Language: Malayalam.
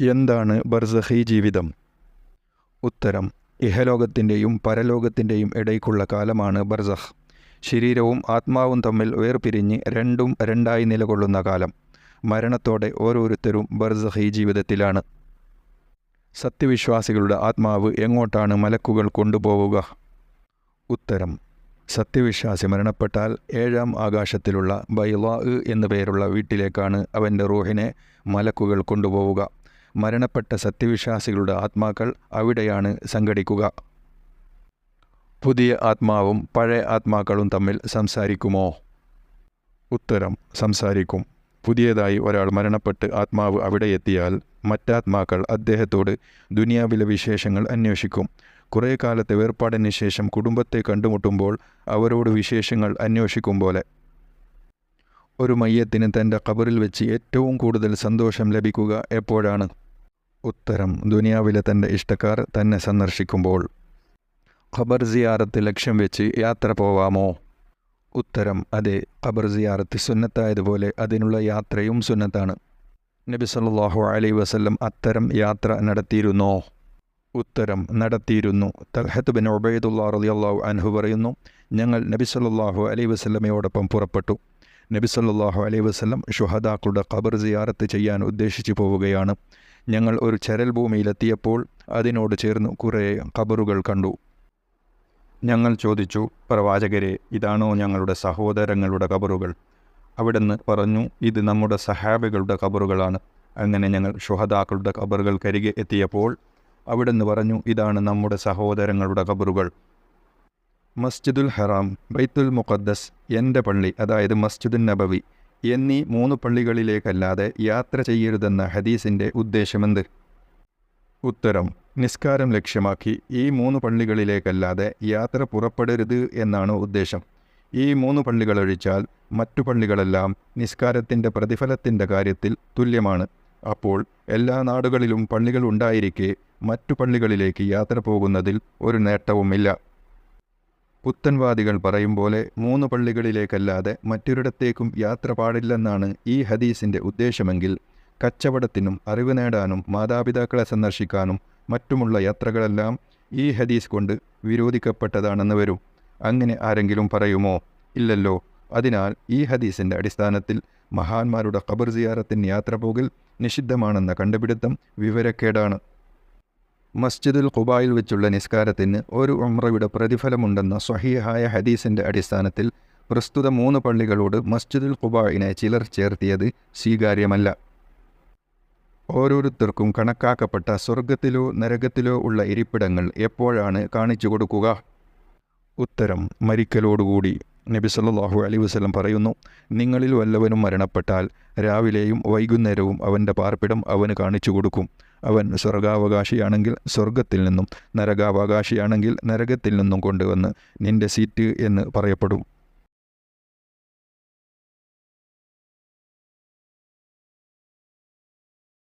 എന്താണ് ബർസഹി ജീവിതം? ഉത്തരം ഇഹലോകത്തിന്റെയും പരലോകത്തിന്റെയും ഇടയ്ക്കുള്ള കാലമാണ് ബർസഹ്. ശരീരവും ആത്മാവും തമ്മിൽ വേർപിരിഞ്ഞ് രണ്ടും രണ്ടായി നിലകൊള്ളുന്ന കാലം. മരണത്തോടെ ഓരോരുത്തരും ബർസഹി ജീവിതത്തിലാണ്. സത്യവിശ്വാസികളുടെ ആത്മാവ് എങ്ങോട്ടാണ് മലക്കുകൾ കൊണ്ടുപോവുക? ഉത്തരം സത്യവിശ്വാസി മരണപ്പെട്ടാൽ ഏഴാം ആകാശത്തിലുള്ള ബൈലാ എന്നു പേരുള്ള വീട്ടിലേക്കാണ് അവന്റെ റൂഹിനെ മലക്കുകൾ കൊണ്ടുപോവുക. മരണപ്പെട്ട സത്യവിശ്വാസികളുടെ ആത്മാക്കൾ അവിടെയാണ് സംഘടിക്കുക. പുതിയ ആത്മാവും പഴയ ആത്മാക്കളും തമ്മിൽ സംസാരിക്കുമോ? ഉത്തരം സംസാരിക്കും. പുതിയതായി ഒരാൾ മരണപ്പെട്ട് ആത്മാവ് അവിടെ എത്തിയാൽ മറ്റാത്മാക്കൾ അദ്ദേഹത്തോട് ദുനിയാവിലെ വിശേഷങ്ങൾ അന്വേഷിക്കും. കുറേ കാലത്തെ വേർപാടിന് ശേഷം കുടുംബത്തെ കണ്ടുമുട്ടുമ്പോൾ അവരോട് വിശേഷങ്ങൾ അന്വേഷിക്കും പോലെ. ഒരു മയ്യത്തിന് തന്റെ കബറിൽ വെച്ച് ഏറ്റവും കൂടുതൽ സന്തോഷം ലഭിക്കുക എപ്പോഴാണ്? ഉത്തരം. ദുനിയാവിലെ തന്റെ ഇഷ്ടക്കാർ തന്നെ സന്ദർശിക്കുമ്പോൾ ഖബർ സിയാറത്ത് ലക്ഷ്യം വെച്ച് യാത്ര പോവാമോ? ഉത്തരം അതെ. ഖബർ സിയാറത്ത് സുന്നത്തായതുപോലെ അതിനുള്ള യാത്രയും സുന്നത്താണ്. നബി സല്ലാഹു അലൈ വസല്ലം അത്തരം യാത്ര നടത്തിയിരുന്നോ? ഉത്തരം നടത്തിയിരുന്നു. തൽഹത്ത് ബിൻ ഒബൈദുല്ലാ റലിയല്ലാഹു അൻഹു പറയുന്നു ഞങ്ങൾ നബി സല്ലാഹു അലൈ വസല്ലമയോടൊപ്പം പുറപ്പെട്ടു. നബി സല്ലാഹു അലൈ വസല്ലം ഷുഹദാക്കളുടെ ഖബർ സിയാറത്ത് ചെയ്യാൻ ഉദ്ദേശിച്ചു പോവുകയാണ്. ഞങ്ങൾ ഒരു ചരൽ ഭൂമിയിലെത്തിയപ്പോൾ അതിനോട് ചേർന്ന് കുറേ ഖബറുകൾ കണ്ടു. ഞങ്ങൾ ചോദിച്ചു പ്രവാചകരെ ഇതാണോ ഞങ്ങളുടെ സഹോദരങ്ങളുടെ ഖബറുകൾ? അവിടുന്ന് പറഞ്ഞു ഇത് നമ്മുടെ സഹാബികളുടെ ഖബറുകളാണ്. അങ്ങനെ ഞങ്ങൾ ഷുഹദാക്കളുടെ ഖബറുകൾക്കരികെ എത്തിയപ്പോൾ അവിടുന്ന് പറഞ്ഞു ഇതാണ് നമ്മുടെ സഹോദരങ്ങളുടെ ഖബറുകൾ. മസ്ജിദുൽ ഹറാം ബൈത്തുൽ മുഖദ്ദസ് എന്റെ പള്ളി അതായത് മസ്ജിദുൽ നബവി എന്നീ മൂന്ന് പള്ളികളിലേക്കല്ലാതെ യാത്ര ചെയ്യരുതെന്ന ഹദീസിന്റെ ഉദ്ദേശമെന്ത്? ഉത്തരം നിസ്കാരം ലക്ഷ്യമാക്കി ഈ മൂന്ന് പള്ളികളിലേക്കല്ലാതെ യാത്ര പുറപ്പെടരുത് എന്നാണ് ഉദ്ദേശം. ഈ മൂന്ന് പള്ളികളൊഴിച്ചാൽ മറ്റു പള്ളികളെല്ലാം നിസ്കാരത്തിന്റെ പ്രതിഫലത്തിന്റെ കാര്യത്തിൽ തുല്യമാണ്. അപ്പോൾ എല്ലാ നാടുകളിലും പള്ളികൾ ഉണ്ടായിരിക്കെ മറ്റു പള്ളികളിലേക്ക് യാത്ര പോകുന്നതിൽ ഒരു നേട്ടവുമില്ല. പുത്തൻവാദികൾ പറയും പോലെ മൂന്ന് പള്ളികളിലേക്കല്ലാതെ മറ്റൊരിടത്തേക്കും യാത്ര പാടില്ലെന്നാണ് ഈ ഹദീസിന്റെ ഉദ്ദേശമെങ്കിൽ കച്ചവടത്തിനും അറിവ് നേടാനും മാതാപിതാക്കളെ സന്ദർശിക്കാനും മറ്റുമുള്ള യാത്രകളെല്ലാം ഈ ഹദീസ് കൊണ്ട് വിരോധിക്കപ്പെട്ടതാണെന്ന് വരും. അങ്ങനെ ആരെങ്കിലും പറയുമോ? ഇല്ലല്ലോ. അതിനാൽ ഈ ഹദീസിന്റെ അടിസ്ഥാനത്തിൽ മഹാന്മാരുടെ ഖബർ സിയാറത്തിന് യാത്ര പോകൽ നിഷിദ്ധമാണെന്ന കണ്ടുപിടുത്തം വിവരക്കേടാണ്. മസ്ജിദുൽ ഖുബായിൽ വെച്ചുള്ള നിസ്കാരത്തിന് ഒരു ഉമ്രയുടെ പ്രതിഫലമുണ്ടെന്ന സ്വഹീഹായ ഹദീസിന്റെ അടിസ്ഥാനത്തിൽ പ്രസ്തുത മൂന്ന് പള്ളികളോട് മസ്ജിദുൽ ഖുബായിനെ ചിലർ ചേർത്തിയത് സ്വീകാര്യമല്ല. ഓരോരുത്തർക്കും കണക്കാക്കപ്പെട്ട സ്വർഗത്തിലോ നരകത്തിലോ ഉള്ള ഇരിപ്പിടങ്ങൾ എപ്പോഴാണ് കാണിച്ചു കൊടുക്കുക? ഉത്തരം മരിക്കലോടുകൂടി. നബി സല്ലാഹു അലൈഹി വസ്ലം പറയുന്നു നിങ്ങളിൽ വല്ലവനും മരണപ്പെട്ടാൽ രാവിലെയും വൈകുന്നേരവും അവന്റെ പാർപ്പിടം അവന് കാണിച്ചു കൊടുക്കും. അവൻ സ്വർഗാവകാശിയാണെങ്കിൽ സ്വർഗത്തിൽ നിന്നും നരകാവകാശിയാണെങ്കിൽ നരകത്തിൽ നിന്നും കൊണ്ടുവന്ന് നിന്റെ സീറ്റ് എന്ന് പറയപ്പെടും.